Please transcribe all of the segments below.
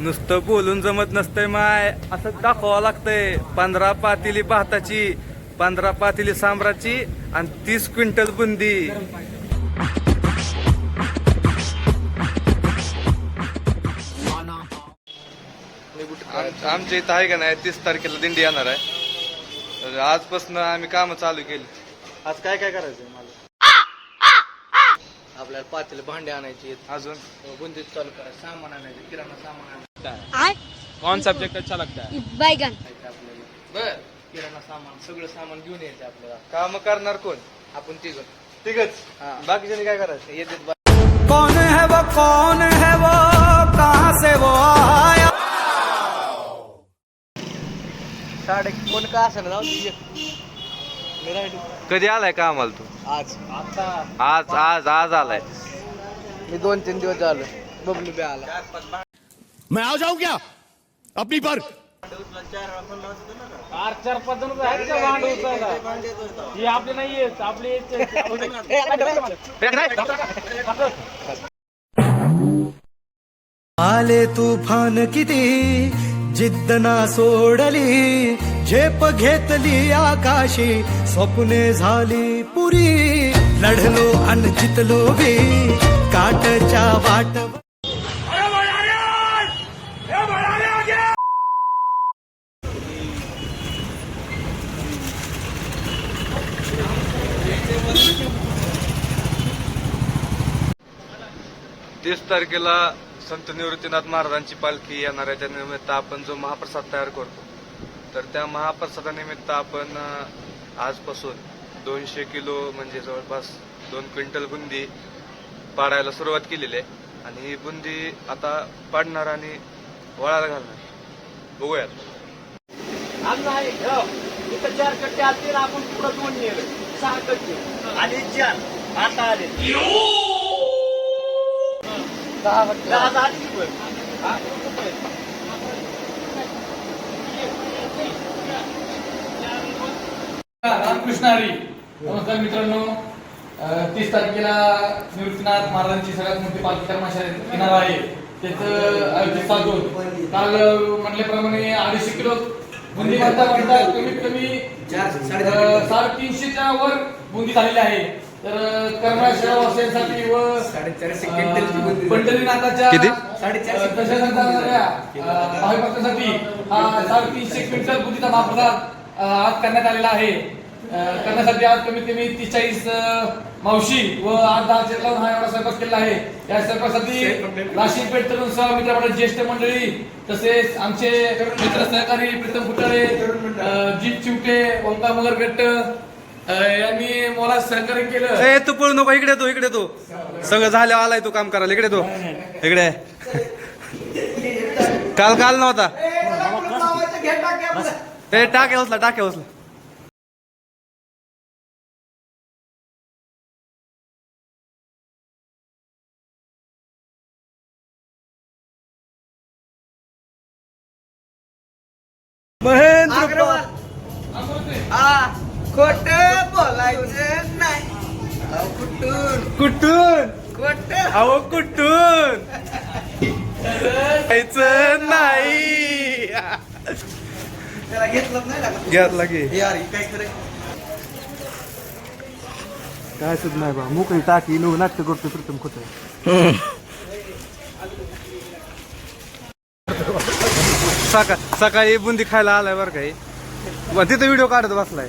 नुसतं बोलून जमत नसतंय माय. असं दाखवावं लागतंय. पंधरा पातेली भाताची पंधरा पातेली सांबराची आणि तीस क्विंटल बुंदी. आम- आमच्या इथं आहे का नाही? तीस तारखेला दिंडी येणार आहे. तर आजपासून आम्ही कामं चालू केली. आज काय काय करायचंय मला? आपल्याला पातेले भांडे आणायचे अजून? बुंदीत चालू करायचं सामान आणायचं किराणा सामान आणायचं. आय कौन सब्जेक्ट अच्छा लगता है? बैगन। बर। किराणा सामान सगळं सामान घेऊन यायचं आपल्याला. काम करणार कोण? आपण तिघ. तिघच? हा. काय करायचं? येतात कौन है वो कौन है वो? कहाँ से वो आया? साडे कोण का असं ना मी राहिलो. कधी आलाय कामाला तू? आज. आता? आज आज आज आलाय. मी दोन तीन दिवस झालो. बबलू बी आला. मैं आ जाऊं क्या अपनी पर चार पाच जण आहेत का भांड उचलायला हे आपले नाही आहेत आपले आले तुफान किती जिद्द ना सोडली झेप घेतली आकाशी स्वप्ने झाली पुरी लढलो अन जितलो बी काटच्या वाट तीस तारखेला संत निवृत्तीनाथ महाराजांची पालखी येणार आहे. त्यानिमित्त आपण जो महाप्रसाद तयार करतो तर त्या महाप्रसादानिमित्त आपण आजपासून दोनशे किलो म्हणजे जवळपास दोन क्विंटल बुंदी पाडायला सुरुवात केलेली आहे. आणि ही बुंदी आता पाडणार आणि वळायला घालणार बघूयात. चार कट्टे असतील आपण पुढे दोन नेले. सहा कट्टे. आणि चार. आता आले. दहा वाटतं. दहा दहा किती पण? हा, रामकृष्ण हरी नमस्कार मित्रांनो तीस तारखेला निवृत्तीनाथ महाराजांची सगळ्यात मोठी पालखी कर्मशाळेत येणार आहे त्याचं आयोजित साधून काल म्हटल्याप्रमाणे अडीचशे किलो बुंदी म्हणता म्हणता कमीत कमी साडेतीनशेच्या वर बुंदी झालेली आहे तर कर्मशाळा वासियांसाठी व पंढरीनाथाच्या किती? अं, दर्शनासाठी जाणाऱ्या, अं, भाविक भक्तांसाठी हा साडेतीनशे क्विंटल महाप्रसाद अं, आज करण्यात आलेला आहे. करण्यासाठी आज कमीत कमी तीस चाळीस मावशी व आठ दहा लावून हा एवढा स्वयंपाक केला आहे. या स्वयंपाकासाठी नाशिक पेठ तरुण सेवा मित्रमंडळ ज्येष्ठ मंडळी तसेच आमचे मित्र सहकारी प्रीतम अं, जीत चिवटे ओंकार मगर गट्ट यांनी मला सहकार्य केलं. ए तू पळू नको इकडे तू इकडे तू. सगळं झालं आलाय तू काम करायला. इकडे तू. इकडे. काल काल नव्हता. ए टाके उचला टाके उचला. महेंद्र खोट. नाही. अहो, कुठून? कुठून? अहो कुठून? जायचं नाही. त्याला घेतलं नाही लागत. की. यार हे काय सुद्धा नाही बा मुकळी टाकी नो नाट्य करतो प्रथम खोट सकाळ सकाळी बुंदी खायला आलाय बरं काही तिथं व्हिडिओ काढत बसलाय.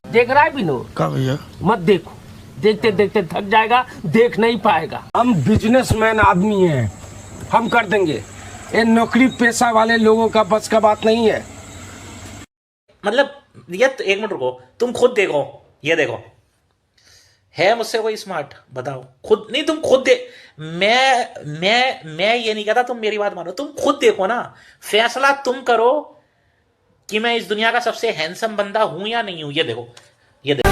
देख रहा है बिनो का भैया? मत देखो। देखते देखते थक जाएगा देख नहीं पाएगा। हम बिजनेसमैन आदमी हैं। हम कर देंगे। ये नौकरी पेशा वाले लोगों का बस का बात नहीं है। मतलब ये तो एक मिनट रुको। तुम खुद देखो। ये देखो। है मुझसे कोई स्मार्ट बताओ। खुद नहीं तुम खुद दे मैं मैं मैं ये नहीं कहता तुम मेरी बात मानो। तुम खुद देखो ना। फैसला तुम करो। कि मैं इस दुनिया का सबसे हैंडसम बंदा हूँ या नहीं हूँ? ये देखो। ये देखो।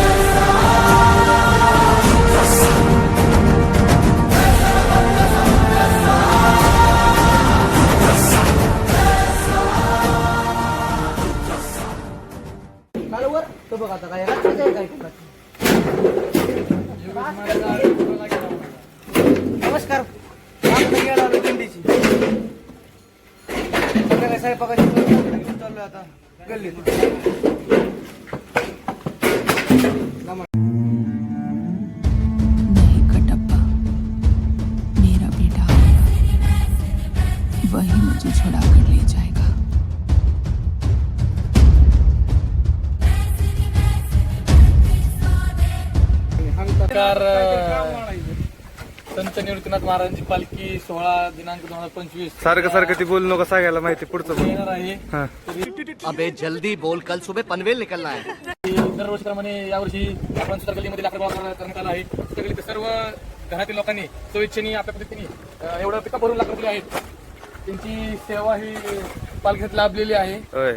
तो नमस्कार स्वयंपाकाची तयारी घेऊन आता। नहीं कटप्पा मेरा बेटा वही मुझे छुड़ा कर ले जाएगा। नमस्कार। अ, संत निवृत्तीनाथ महाराजांची पालखी सोळा दिनांक दोन हजार पंचवीस. सारखं सारखं ती बोलू नका सांगायला माहिती पुढचं बोल. येणार आहे. हा. अबे जल्दी बोल कल सुबह पनवेल निकलना है. दरवर्षीप्रमाणे यावर्षी आपण सुतारगल्लीमध्ये लाकड गोळा करा- करण्यात आला आहे. सुतारगल्लीत सर्व घरातील लोकांनी स्वेच्छेने आपल्या पद्धतीने अ, एवढं पिका भरून लाकड दिले आहेत. त्यांची सेवा ही पालखीत लाभलेली आहे. होय.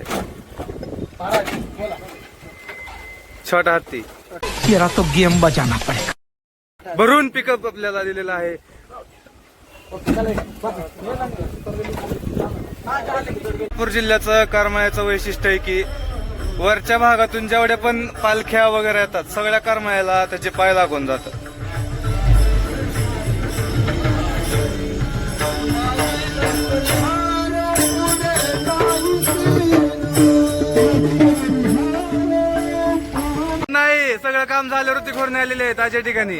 महाराज बोला. छोटा हत्ती तेरा तो गेम बजाना पड़ेगा। भरून पिकअप आपल्याला दिलेला आहे. नागपूर जिल्ह्याचं करमाळ्याचं वैशिष्ट्य आहे की वरच्या भागातून जेवढ्या पण पालख्या वगैरे येतात सगळ्या करमाळ्याला त्याचे पाय लागून जातात. काम झाल्यावर ती खोरणे आलेले आहेत आजच्या ठिकाणी.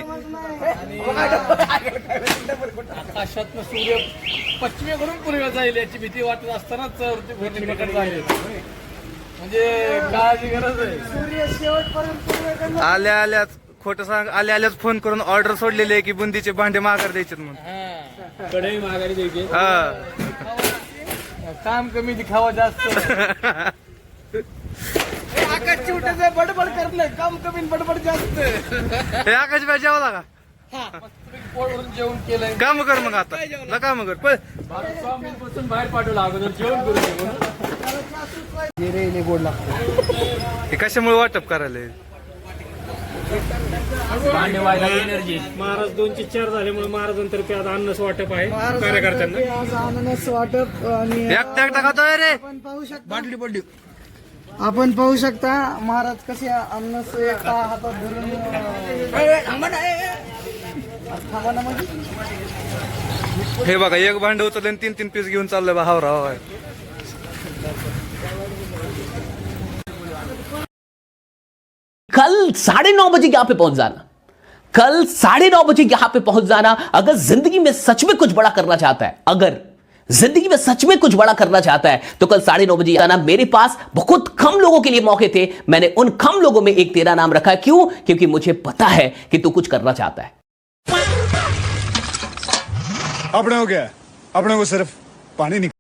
आकाशात सूर्य पश्चिमेकडून पूर्वेला जाईल याची भीती वाटत असतानाच ऋतू पूर्णिमेकडे जाईल म्हणजे काळाची गरज आहे. आल्या आल्याच खोटं सांग आल्या आल्याच फोन करून ऑर्डर सोडलेली आहे की बुंदीचे भांडे माघार द्यायचे म्हणून. कढई माघारी द्यायची. हा. काम कमी दिखावा जास्त. आकाश चिवट्याचं बडबड करलं काम कमी बडबड जास्त. हे आकाश भाई जेवला का? जेवण केलंय. काम कर मग आता. ला काम कर. पळ. बाहेर पाठवलं अगोदर. जेवण. गोड लागतो हे कशामुळे वाटप करायला महाराज दोनशे चार झाल्यामुळे महाराजांतर्फे आता अन्नस वाटप आहे. कार्यकर्त्यांना. आज अननस वाटप आणि एकटा एकटा खातोय रे. आपण पाहू शकता. बाटली पडली आपण पाहू शकता महाराज कसे अननस एका हातात धरून अं, थांबा ना, ए, ए. थांबा ना म्हणजे हे बघा एक भांड उचललं आणि तीन तीन पीस घेऊन चाललंय बा हावरा कल साढ़े नौ बजे यहाँ पे पहुँच जाना कल साढ़े नौ बजे यहाँ पे पहुँच जाना अगर ज़िंदगी में सच में कुछ बड़ा करना चाहता है अगर ज़िंदगी में सच में कुछ बड़ा करना चाहता है। तो कल साढ़े नौ बजे आना मेरे पास। बहुत कम लोगों के लिए मौके थे। मैंने उन कम लोगों में एक तेरा नाम रखा। क्यों? क्योंकि मुझे पता है कि तू कुछ करना चाहता है। अपने हो गया। अपने को सिर्फ़ पानी निकाल